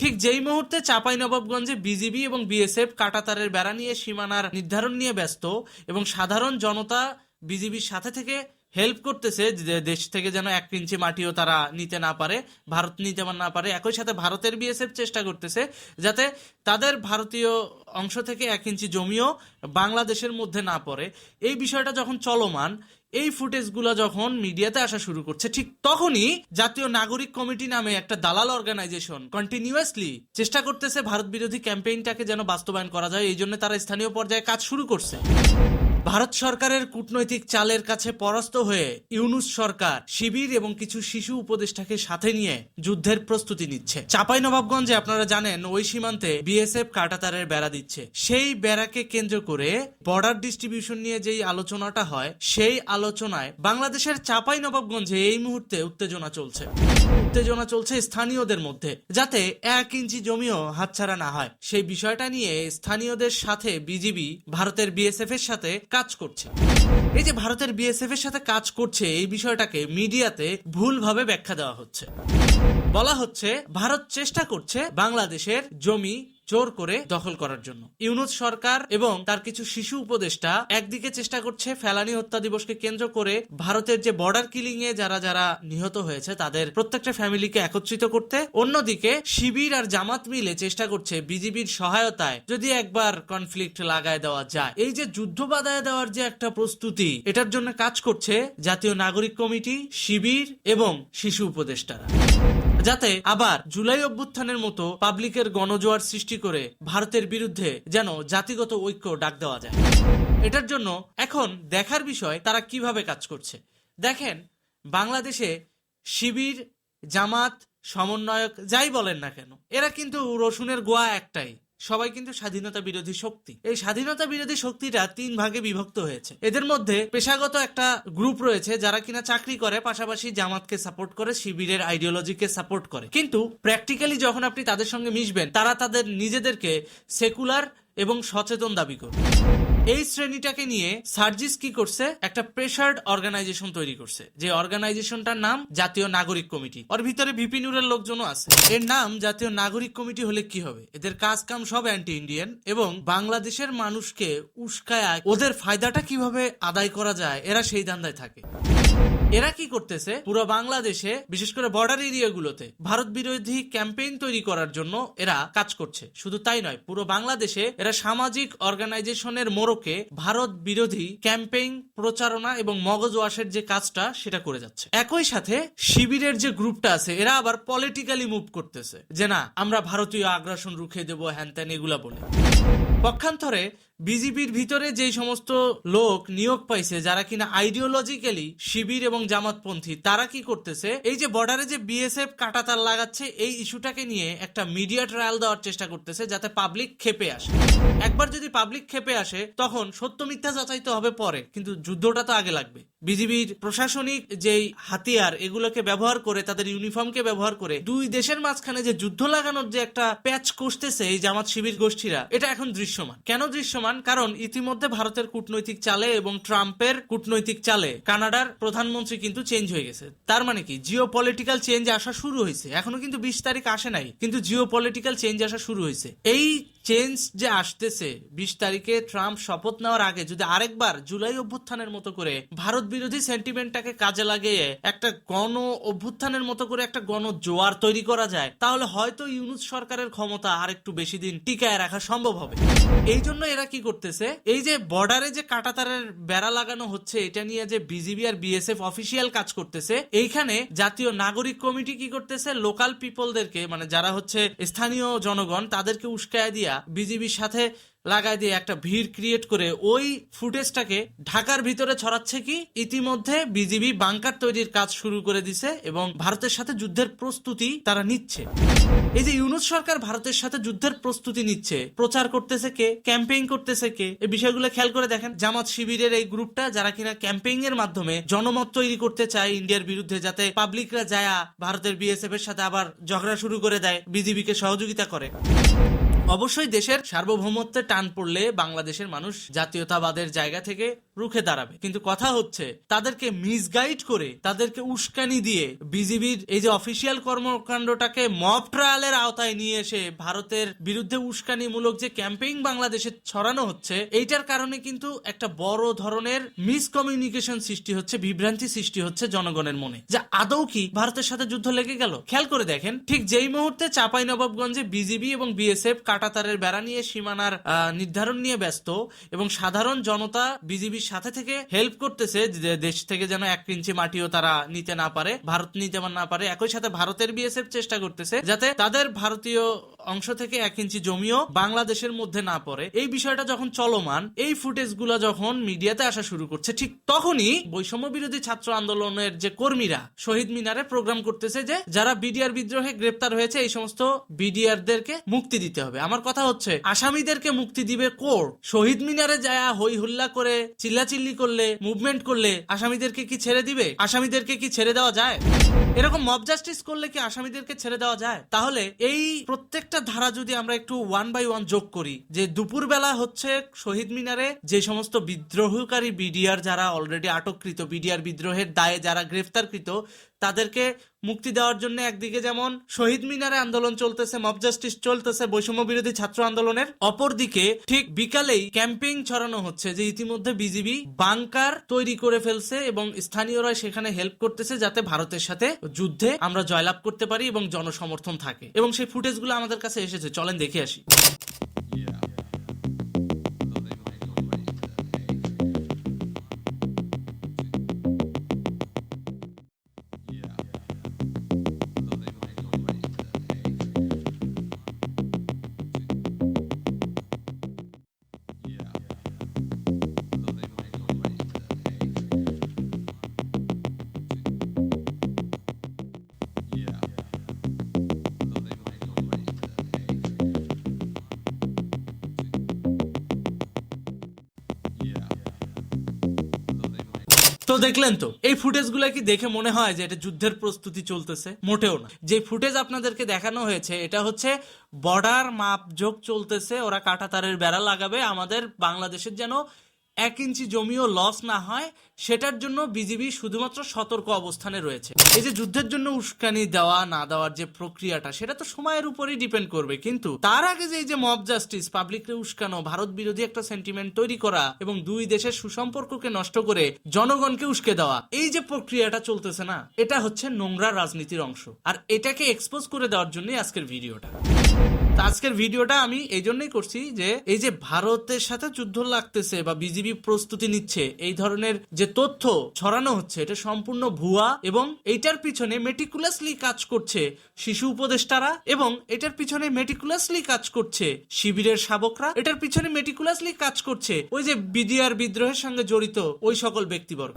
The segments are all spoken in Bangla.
ঠিক যেই মুহূর্তে চাঁপাইনবাবগঞ্জে বিজিবি এবং বিএসএফ কাটাতারের বেড়া নিয়ে সীমানার নির্ধারণ নিয়ে ব্যস্ত এবং সাধারণ জনতা বিজিবির সাথে থেকে হেল্প করতেছে দেশ থেকে যেন এক ইঞ্চি মাটিও তারা নিতে না পারে, ভারত নিতে না পারে, একই সাথে ভারতের বিএসএফ চেষ্টা করতেছে যাতে তাদের ভারতীয় অংশ থেকে এক ইঞ্চি জমিও বাংলাদেশের মধ্যে না পড়ে। এই বিষয়টা যখন চলমান এই ফুটেজগুলো যখন মিডিয়াতে আসা শুরু করছে, ঠিক তখনই জাতীয় নাগরিক কমিটি নামে একটা দালাল অর্গানাইজেশন কন্টিনিউয়াসলি চেষ্টা করতেছে ভারত বিরোধী ক্যাম্পেইনটাকে যেন বাস্তবায়ন করা যায়, এই জন্য তারা স্থানীয় পর্যায়ে কাজ শুরু করছে। ভারত সরকারের কূটনৈতিক চালের কাছে পরাস্ত হয়ে ইউনুস সরকার, শিবির এবং কিছু শিশু উপদেষ্টাকে সাথে নিয়ে যুদ্ধের প্রস্তুতি নিচ্ছে। চাপাই নবাবগঞ্জে আপনারা জানেন, ওই সীমান্তে বিএসএফ কাটাতারের বেড়া দিচ্ছে। সেই বেড়াকে কেন্দ্র করে বর্ডার ডিস্ট্রিবিউশন নিয়ে যেই আলোচনাটা হয়, সেই আলোচনায় বাংলাদেশের চাপাই নবাবগঞ্জে এই মুহূর্তে উত্তেজনা চলছে। উত্তেজনা চলছে স্থানীয়দের মধ্যে, যাতে এক ইঞ্চি জমিও হাতছাড়া না হয়। সেই বিষয়টা নিয়ে স্থানীয়দের সাথে বিজিবি ভারতের বিএসএফ এর সাথে কাজ করছে। এই যে ভারতের বিএসএফ এর সাথে কাজ করছে, এই বিষয়টাকে মিডিয়াতে ভুলভাবে ব্যাখ্যা দেওয়া হচ্ছে। বলা হচ্ছে, ভারত চেষ্টা করছে বাংলাদেশের জমি জোর করে দখল করার জন্য। ইউনুস সরকার এবং তার কিছু শিশু উপদেষ্টা একদিকে চেষ্টা করছে ফেলানি হত্যা দিবসকে কেন্দ্র করে ভারতের যে বর্ডার কিলিং এ যারা যারা নিহত হয়েছে, তাদের প্রত্যেকটা ফ্যামিলিকে একত্রিত করতে। অন্যদিকে শিবির আর জামাত মিলে চেষ্টা করছে বিজিবির সহায়তায় যদি একবার কনফ্লিক্ট লাগায় দেওয়া যায়। এই যে যুদ্ধ বাধায় দেওয়ার যে একটা প্রস্তুতি, এটার জন্য কাজ করছে জাতীয় নাগরিক কমিটি, শিবির এবং শিশু উপদেষ্টারা। যাতে আবার জুলাই অভ্যুত্থানের মতো পাবলিকের গণজোয়ার সৃষ্টি করে ভারতের বিরুদ্ধে যেন জাতিগত ঐক্য ডাক দেওয়া যায়। এটার জন্য এখন দেখার বিষয় তারা কীভাবে কাজ করছে। দেখেন, বাংলাদেশে শিবির, জামাত, সমন্বয়ক, যাই বলেন না কেন, এরা কিন্তু রসুনের গোয়া একটাই। সবাই কিন্তু স্বাধীনতা বিরোধী শক্তি। এই স্বাধীনতা বিরোধী শক্তিটা তিন ভাগে বিভক্ত হয়েছে। এদের মধ্যে পেশাগত একটা গ্রুপ রয়েছে যারা কিনা চাকরি করে, পাশাপাশি জামাতকে সাপোর্ট করে, শিবিরের আইডিওলজিকে সাপোর্ট করে। কিন্তু প্র্যাকটিক্যালি যখন আপনি তাদের সঙ্গে মিশবেন, তারা তাদের নিজেদেরকে সেকুলার এবং সচেতন দাবি করে এই শ্রেণীটাকে নিয়ে সার্জিস কি করছে? একটা প্রেশার্ড অর্গানাইজেশন তৈরি করছে। যে অর্গানাইজেশনটার নাম জাতীয় নাগরিক কমিটি। ওর ভিতরে ভিপিনুরের লোকজনও আছে। এর নাম জাতীয় নাগরিক কমিটি হলে কি হবে? এদের কাজ কাম সব অ্যান্টি ইন্ডিয়ান এবং বাংলাদেশের মানুষকে উস্কায়, ওদের ফায়দাটা কীভাবে আদায় করা যায়, এরা সেই ধান্দায় থাকে। এরা কি করতেছে? পুরো বাংলাদেশে, বিশেষ করে বর্ডার এরিয়াগুলোতে ভারত বিরোধী ক্যাম্পেইন তৈরি করার জন্য এরা কাজ করছে। শুধু তাই নয়, পুরো বাংলাদেশে এরা সামাজিক অর্গানাইজেশনের মোড়কে ভারত বিরোধী ক্যাম্পেইন প্রচারণা এবং মগজ ওয়াশের যে কাজটা, সেটা করে যাচ্ছে। একই সাথে শিবিরের যে গ্রুপটা আছে, এরা আবার পলিটিক্যালি মুভ করতেছে। যে না, আমরা ভারতীয় আগ্রাসন রুখে দেবো, হ্যান ত্যান, এগুলা বলে। পক্ষান্তরে বিজেপির ভিতরে যে সমস্ত লোক নিয়োগ পাইছে, যারা কিনা আইডিওলজিক্যালি শিবির এবং জামাতপন্থী, তারা কি করতেছে? এই যে বর্ডারে যে বিএসএফ কাটাতার লাগাচ্ছে, এই ইস্যুটাকে নিয়ে একটা মিডিয়া ট্রায়াল দেওয়ার চেষ্টা করতেছে যাতে পাবলিক খেপে আসে। একবার যদি পাবলিক খেপে আসে, তখন সত্য মিথ্যা যাচাই তো হবে পরে, কিন্তু যুদ্ধটা তো আগে লাগবে। বিজিবির প্রশাসনিক যেই হাতিয়ার এগুলোকে ব্যবহার করে, তাদের ইউনিফর্মকে ব্যবহার করে দুই দেশের মাঝখানে যে যুদ্ধ লাগানোর যে একটা প্যাচ কষতেছে এই জামাত শিবির গোষ্ঠীরা, এটা এখন দৃশ্যমান। কেন দৃশ্যমান? কারণ ইতিমধ্যে ভারতের কূটনৈতিক চালে এবং ট্রাম্পের কূটনৈতিক চালে কানাডার প্রধানমন্ত্রী কিন্তু চেঞ্জ হয়ে গেছে। তার মানে কি? জিও পলিটিক্যাল চেঞ্জ আসা শুরু হয়েছে। এখনও কিন্তু বিশ তারিখ আসে নাই, কিন্তু জিও পলিটিক্যাল চেঞ্জ আসা শুরু হয়েছে। এই চেঞ্জ যে আসতেছে, বিশ তারিখে ট্রাম্প শপথ নেওয়ার আগে যদি আরেকবার জুলাই অভ্যুত্থানের মতো করে ভারত বিরোধী সেন্টিমেন্টটাকে কাজে লাগিয়ে একটা গণ অভ্যুত্থানের মতো করে একটা গণ জোয়ার তৈরি করা যায়, তাহলে হয়তো ইউনুস সরকারের ক্ষমতা আর একটু বেশি দিন টিকায় রাখা সম্ভব হবে। এই জন্য এরা কি করতেছে, এই যে বর্ডারে যে কাটাতারের বেড়া লাগানো হচ্ছে, এটা নিয়ে যে বিজিবি আর বিএসএফ অফিসিয়াল কাজ করতেছে, এইখানে জাতীয় নাগরিক কমিটি কি করতেছে লোকাল পিপলদেরকে মানে যারা হচ্ছে স্থানীয় জনগণ, তাদেরকে উস্কায় দিয়া বিজিবির সাথে লাগায় দিয়ে একটা ভিড় ক্রিয়েট করে ওই ফুটেজটাকে ঢাকার ভিতরে ছড়াচ্ছে কি? ইতিমধ্যে বিজিবি বাংকার তৈরির কাজ শুরু করে দিছে এবং ভারতের সাথে যুদ্ধের প্রস্তুতি তারা নিচ্ছে। এই যে ইউনুস সরকার ভারতের সাথে যুদ্ধের প্রস্তুতি নিচ্ছে, প্রচার করতেছে কে? ক্যাম্পেইন করতেছে কে? এই বিষয়গুলো খেয়াল করে দেখেন, জামাত শিবিরের এই গ্রুপটা যারা কিনা ক্যাম্পেইন এর মাধ্যমে জনমত তৈরি করতে চায় ইন্ডিয়ার বিরুদ্ধে যাতে পাবলিকরা যায়, ভারতের বিএসএফ এর সাথে আবার ঝগড়া শুরু করে দেয় বিজিবিকে সহযোগিতা করে। অবশ্যই দেশের সার্বভৌমত্বে টান পড়লে বাংলাদেশের মানুষ জাতীয়তাবাদের জায়গা থেকে রুখে দাঁড়াবে। কিন্তু কথা হচ্ছে, তাদেরকে মিসগাইড করে, তাদেরকে উস্কানি দিয়ে বিজিবির এই যে অফিসিয়াল কর্মকাণ্ডটাকে মব ট্রায়ালের আওতায় নিয়ে এসে ভারতের বিরুদ্ধে উস্কানিমূলক যে ক্যাম্পেইন বাংলাদেশে ছড়ানো হচ্ছে, এইটার কারণে কিন্তু একটা বড় ধরনের মিসকমিউনিকেশন সৃষ্টি হচ্ছে, বিভ্রান্তি সৃষ্টি হচ্ছে জনগণের মনে। যে আদৌ কি ভারতের সাথে যুদ্ধ লেগে গেল? খেয়াল করে দেখেন, ঠিক যেই মুহূর্তে চাপাই নবাবগঞ্জে বিজিবি এবং বিএসএফ কাটাতারের বেড়া নিয়ে সীমানার নির্ধারণ নিয়ে ব্যস্ত এবং সাধারণ জনতা বিজিবির সাথে থেকে হেল্প করতেছে দেশ থেকে যেন এক ইঞ্চি মাটিও তারা নিতে না পারে, ভারত নিতে না পারে, একই সাথে ভারতের বিএসএফ চেষ্টা করতেছে যাতে তাদের ভারতীয় অংশ থেকে এক ইঞ্চি জমিও বাংলাদেশের মধ্যে না পড়ে। এই বিষয়টা যখন চলমান, এই ফুটেজ যখন মিডিয়াতে আসা শুরু করছে, ঠিক তখনই বৈষম্য বিরোধী ছাত্র আন্দোলনের যে কর্মীরা শহীদ মিনারে প্রোগ্রাম করতেছে যে, যারা বিডিআর বিদ্রোহে গ্রেপ্তার হয়েছে, এই সমস্ত বিডিআর দেরকে মুক্তি দিতে হবে। আমার কথা হচ্ছে, আসামিদেরকে মুক্তি দিবে কোর? শহীদ মিনারে যায় হই হুল্লা করে চিল্লাচিল্লি করলে, মুভমেন্ট করলে আসামিদেরকে কি ছেড়ে দিবে? আসামিদেরকে কি ছেড়ে দেওয়া যায়? এরকম মব জাস্টিস করলে কি আসামিদেরকে ছেড়ে দেওয়া যায়? তাহলে এই প্রত্যেকটা ধারা যদি আমরা একটু ওয়ান বাই ওয়ান যোগ করি, যে দুপুরবেলা হচ্ছে শহীদ মিনারে যে সমস্ত বিদ্রোহকারী বিডিআর যারা অলরেডি আটককৃত বিডিআর বিদ্রোহের দায়ে যারা গ্রেফতারকৃত, তাদেরকে মুক্তি দেওয়ার জন্য একদিকে যেমন শহীদ মিনারে আন্দোলন চলতেছে, মব জাস্টিস চলতেছে, বৈষম্য বিরোধী ছাত্র আন্দোলনের, অপরদিকে ঠিক বিকালেই ক্যাম্পেইন ছড়ানো হচ্ছে যে ইতিমধ্যে বিজিবি বাংকার তৈরি করে ফেলছে এবং স্থানীয়রা সেখানে হেল্প করতেছে যাতে ভারতের সাথে যুদ্ধে আমরা জয়লাভ করতে পারি এবং জনসমর্থন থাকে। এবং সেই ফুটেজগুলো আমাদের কাছে এসেছে। চলেন দেখে আসি। তো দেখলেন তো, এই ফুটেজগুলো কি দেখে মনে হয় যে এটা যুদ্ধের প্রস্তুতি চলতেছে? মোটেও না। যে ফুটেজ আপনাদেরকে দেখানো হয়েছে, এটা হচ্ছে বর্ডার মাপযোগ চলতেছে, ওরা কাঁটাতারের বেড়া লাগাবে, আমাদের বাংলাদেশের যেন এক ইঞ্চি জমিও লস না হয়, সেটার জন্য বিজিবি শুধুমাত্র সতর্ক অবস্থানে রয়েছে। এই যে যুদ্ধের জন্য উস্কানি দেওয়া, না দেওয়ার যে প্রক্রিয়াটা, সেটা তো সময়ের উপরই ডিপেন্ড করবে। কিন্তু তার আগে যে এই যে মব জাস্টিস পাবলিকরে উস্কানো, ভারত বিরোধী একটা সেন্টিমেন্ট তৈরি করা এবং দুই দেশের সুসম্পর্ককে নষ্ট করে জনগণকে উস্কে দেওয়া, এই যে প্রক্রিয়াটা চলতেছে না, এটা হচ্ছে নোংরা রাজনীতির অংশ। আর এটাকে এক্সপোজ করে দেওয়ার জন্যই আজকের ভিডিওটা। আজকের ভিডিওটা আমি এই জন্যই করছি যে এই যে ভারতের সাথে যুদ্ধ লাগতেছে বা বিজিবি প্রস্তুতি নিচ্ছে, এই ধরনের যে তথ্য ছড়ানো হচ্ছে, এটা সম্পূর্ণ ভুয়া এবং এইটার পিছনে মেটিকুলাসলি কাজ করছে শিশু উপদেষ্টারা এবং এটার পিছনে মেটিকুলাসলি কাজ করছে শিবিরের শাবকরা, এটার পিছনে মেটিকুলাসলি কাজ করছে ওই যে বিডিআর বিদ্রোহের সঙ্গে জড়িত ওই সকল ব্যক্তিবর্গ।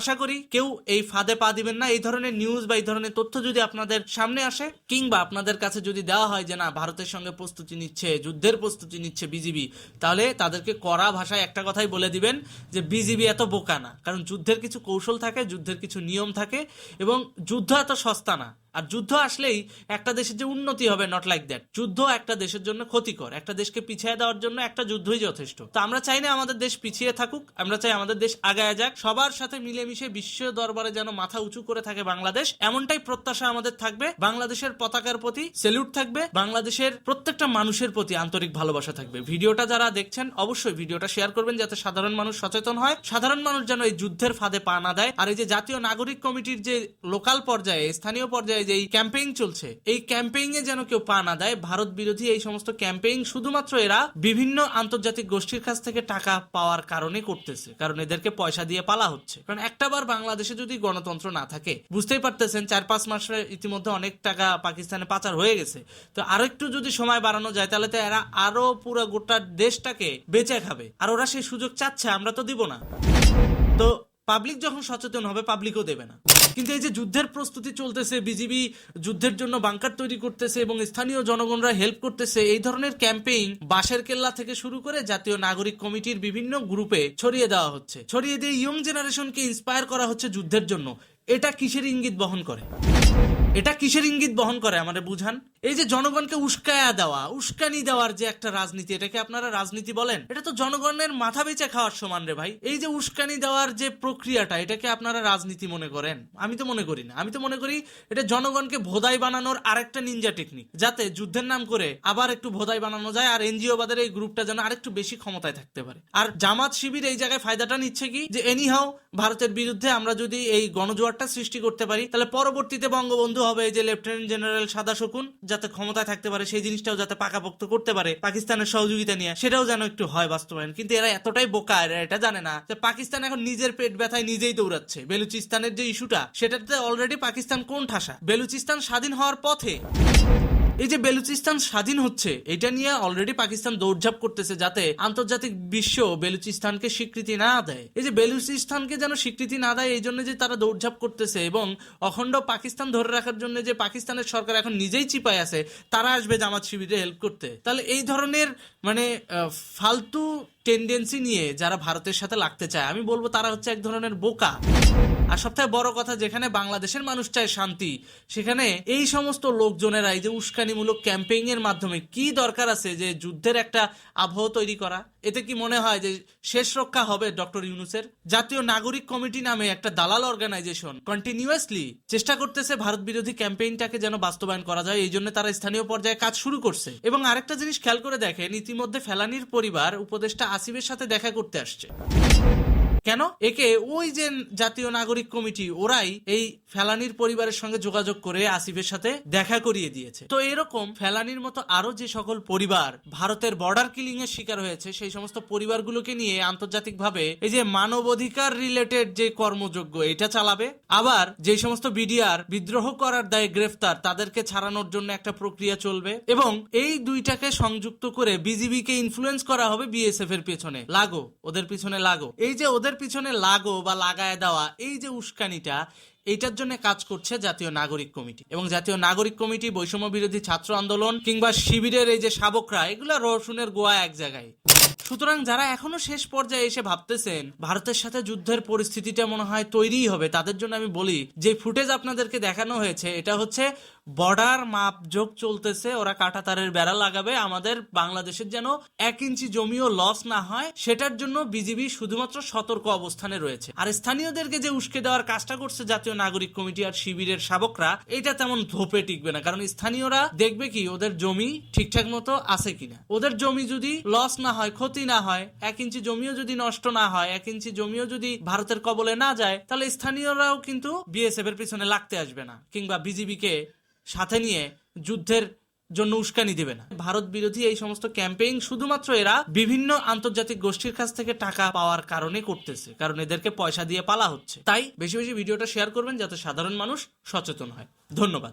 আশা করি কেউ এই ফাঁদে পা দিবেন না। এই ধরনের নিউজ বা এই ধরনের তথ্য যদি আপনাদের সামনে আসে, কিংবা আপনাদের কাছে যদি দেওয়া হয় যে, না, ভারতের সঙ্গে প্রস্তুতি নিচ্ছে, যুদ্ধের প্রস্তুতি নিচ্ছে বিজিবি তাহলে তাদেরকে কড়া ভাষায় একটা কথাই বলে দিবেন যে বিজিবি এত বোকা না। কারণ যুদ্ধের কিছু কৌশল থাকে, যুদ্ধের কিছু নিয়ম থাকে, এবং যুদ্ধ এত সস্তা না। আর যুদ্ধ আসলেই একটা দেশের যে উন্নতি হবে নট লাইক দ্যাট যুদ্ধ একটা দেশের জন্য ক্ষতিকর, একটা দেশকে পিছিয়ে দেওয়ার জন্য একটা যুদ্ধই যথেষ্ট। তো আমরা চাই না আমাদের দেশ পিছিয়ে থাকুক, আমরা চাই আমাদের দেশ আগায় যাক, সবার সাথে মিলেমিশে বিশ্ব দরবারে যেন মাথা উঁচু করে থাকে বাংলাদেশ। এমনটাই প্রত্যাশা আমাদের থাকবে, বাংলাদেশের পতাকার প্রতি সেলুট থাকবে, বাংলাদেশের প্রত্যেকটা মানুষের প্রতি আন্তরিক ভালোবাসা থাকবে। ভিডিওটা যারা দেখছেন, অবশ্যই ভিডিওটা শেয়ার করবেন যাতে সাধারণ মানুষ সচেতন হয়, সাধারণ মানুষ যেন এই যুদ্ধের ফাঁদে পা না দেয়। আর এই যে জাতীয় নাগরিক কমিটির যে লোকাল পর্যায়ে, স্থানীয় পর্যায়ে যে ক্যাম্পেইন চলছে, এই যেন কেউ পা না দেয়, ভারত বিরোধী এই সমস্ত ক্যাম্পেইন শুধুমাত্র এরা বিভিন্ন আন্তর্জাতিক গোষ্ঠীর কাছ থেকে টাকা পাওয়ার কারণে করতেছে, কারণ এদেরকে পয়সা দিয়ে পালা হচ্ছে। কারণ বাংলাদেশে যদি গণতন্ত্র না থাকে, বুঝতেই পারতেছেন চার পাঁচ মাসে ইতিমধ্যে অনেক টাকা পাকিস্তানে পাচার হয়ে গেছে। তো আরও একটু যদি সময় বাড়ানো যায়, তাহলে তো এরা আরও পুরো গোটা দেশটাকে বেঁচে খাবে। আর ওরা সেই সুযোগ চাচ্ছে, আমরা তো দিব না। তো পাবলিক যখন সচেতন হবে পাবলিকও দেবে না। কিন্তু এই যে যুদ্ধের প্রস্তুতি চলতেছে, বিজিবি যুদ্ধের জন্য বাংকার তৈরি করতেছে এবং স্থানীয় জনগণরা হেল্প করতেছে, এই ধরনের ক্যাম্পেইন বাসের কেল্লা থেকে শুরু করে জাতীয় নাগরিক কমিটির বিভিন্ন গ্রুপে ছড়িয়ে দেওয়া হচ্ছে। ছড়িয়ে দিয়ে ইয়ং জেনারেশনকে ইন্সপায়ার করা হচ্ছে যুদ্ধের জন্য। এটা কিসের ইঙ্গিত বহন করে? এটা কিসের ইঙ্গিত বহন করে আমাদের বুঝান? এই যে জনগণকে উস্কায়া দেওয়া, উস্কানি দেওয়ার যে একটা রাজনীতি, এটাকে আপনারা রাজনীতি বলেন? এটা তো জনগণের মাথা বেচে খাওয়ার সমান রে ভাই। এই যে উস্কানি দেওয়ার যে প্রক্রিয়াটা, এটাকে আপনারা রাজনীতি মনে করেন? আমি তো মনে করি না। আমি তো মনে করি এটা জনগণকে ভোদাই বানানোর আরেকটা নিনজা টেকনিক যাতে যুদ্ধের নাম করে আবার একটু ভোদাই বানানো যায় আর এনজিও বাদের এই গ্রুপটা যেন আরেকটু বেশি ক্ষমতায় থাকতে পারে। আর জামাত শিবির এই জায়গায় ফায়দাটা নিচ্ছে কি? যে এনিহাও ভারতের বিরুদ্ধে আমরা যদি এই গণজোয়ারটা সৃষ্টি করতে পারি, তাহলে পরবর্তীতে বঙ্গবন্ধু হবে এই যে লেফটেন্যান্ট জেনারেল সাদা শকুন যাতে ক্ষমতায় থাকতে পারে, সেই জিনিসটাও যাতে পাকাপোক্ত করতে পারে, পাকিস্তানের সহযোগিতা নিয়ে। সেটাও যেন একটু হয় বাস্তবায়ন। কিন্তু এরা এতটাই বোকা, এরা এটা জানে না যে পাকিস্তান এখন নিজের পেট ব্যথায় নিজেই দৌড়াচ্ছে। বেলুচিস্তানের যে ইস্যুটা, সেটাতে অলরেডি পাকিস্তান কোন ঠাসা? বেলুচিস্তান স্বাধীন হওয়ার পথে এই যে বেলুচিস্তান স্বাধীন হচ্ছে, এটা নিয়ে অলরেডি পাকিস্তান দৌড়ঝাঁপ করতেছে যাতে আন্তর্জাতিক বিশ্ব বেলুচিস্তানকে স্বীকৃতি না দেয়। এই যে বেলুচিস্তানকে যেন স্বীকৃতি না দেয়, এই জন্য যে তারা দৌড়ঝাঁপ করতেছে এবং অখণ্ড পাকিস্তান ধরে রাখার জন্য যে পাকিস্তানের সরকার এখন নিজেই চিপায় আছে, তারা আসবে জামাত শিবিরে হেল্প করতে। তাহলে এই ধরনের মানে ফালতু টেন্ডেন্সি নিয়ে যারা ভারতের সাথে লাগতে চায়, আমি বলব তারা হচ্ছে এক ধরনের বোকা। আর সবথেকে বড় কথা, যেখানে বাংলাদেশের মানুষ চায় শান্তি, সেখানে এই সমস্ত লোকজনেরা এই যে উস্কানিমূলক ক্যাম্পেইন এর মাধ্যমে কি দরকার আছে যে যুদ্ধের একটা আবহ তৈরি করা? এতে কি মনে হয় যে শেষ রক্ষা হবে ডক্টর ইউনুসের? জাতীয় নাগরিক কমিটি নামে একটা দালাল অর্গানাইজেশন কন্টিনিউয়াসলি চেষ্টা করতেছে ভারত বিরোধী ক্যাম্পেইনটাকে যেন বাস্তবায়ন করা যায়, এই জন্য তারা স্থানীয় পর্যায়ে কাজ শুরু করছে। এবং আরেকটা জিনিস খেয়াল করে দেখেন, ইতিমধ্যে ফেলানির পরিবার উপদেষ্টা আসিফের সাথে দেখা করতে আসছে। কেন? একে ওই যে জাতীয় নাগরিক কমিটি, ওরাই এই ফেলানির পরিবারের সঙ্গে যোগাযোগ করে আসিফের সাথে দেখা করিয়ে দিয়েছে। তো এরকম ফেলানির মতো আরও যে সকল পরিবার ভারতের বর্ডার কিলিং এর শিকার হয়েছে, সেই সমস্ত পরিবারগুলোকে নিয়ে আন্তর্জাতিকভাবে এই যে মানবাধিকার রিলেটেড যে কর্মযোগ্য এটা চালাবে। আবার যে সমস্ত বিডিআর বিদ্রোহ করার দায়ে গ্রেফতার, তাদেরকে ছাড়ানোর জন্য একটা প্রক্রিয়া চলবে এবং এই দুইটাকে সংযুক্ত করে বিজিবিকে ইনফ্লুয়েন্স করা হবে বিএসএফ এর পেছনে। লাগো, ওদের পিছনে লাগো। এই যে ওদের পিছনে লাগো বা লাগায় দেওয়া, এই যে উস্কানিটা এইটার জন্য কাজ করছে জাতীয় নাগরিক কমিটি। এবং জাতীয় নাগরিক কমিটি বৈষম্য বিরোধী ছাত্র আন্দোলন কিংবা শিবিরের এই যে শাবকরা, এগুলা রসুনের গোয়া এক জায়গায়। সুতরাং যারা এখনও শেষ পর্যায়ে এসে ভাবতেছেন, ভারতের সাথে যুদ্ধের পরিস্থিতিটা মনে হয় তৈরিই হবে, তাদের জন্য আমি বলি, যে ফুটেজ আপনাদেরকে দেখানো হয়েছে, এটা হচ্ছে বর্ডার মাপযোগ চলতেছে, ওরা কাঁটাতারের বেড়া লাগাবে, আমাদের বাংলাদেশের যেন এক ইঞ্চি জমিও লস না হয়, সেটার জন্য বিজিবি শুধুমাত্র সতর্ক অবস্থানে রয়েছে। আর স্থানীয়দেরকে যে উস্কে দেওয়ার কাজটা করছে জাতীয় নাগরিক কমিটি আর শিবিরের শাবকরা, এটা তেমন ধোপে টিকবে না, কারণ স্থানীয়রা দেখবে কি, ওদের জমি ঠিকঠাক মতো আছে কিনা। ওদের জমি যদি লস না হয় ক্ষতি না হয়, এক ইঞ্চি জমিও যদি নষ্ট না হয়, এক ইঞ্চি জমিও যদি ভারতের কবলে না যায়, তাহলে স্থানীয়রাও কিন্তু বিএসএফ এর পিছনে লাগতে আসবে না, কিংবা বিজিবিকে সাথে নিয়ে যুদ্ধের জন্য উস্কানি দেবে না। ভারত বিরোধী এই সমস্ত ক্যাম্পেইন শুধুমাত্র এরা বিভিন্ন আন্তর্জাতিক গোষ্ঠীর কাছ থেকে টাকা পাওয়ার কারণে করতেছে, কারণ এদেরকে পয়সা দিয়ে পালা হচ্ছে। তাই বেশি বেশি ভিডিওটা শেয়ার করবেন যাতে সাধারণ মানুষ সচেতন হয়। ধন্যবাদ।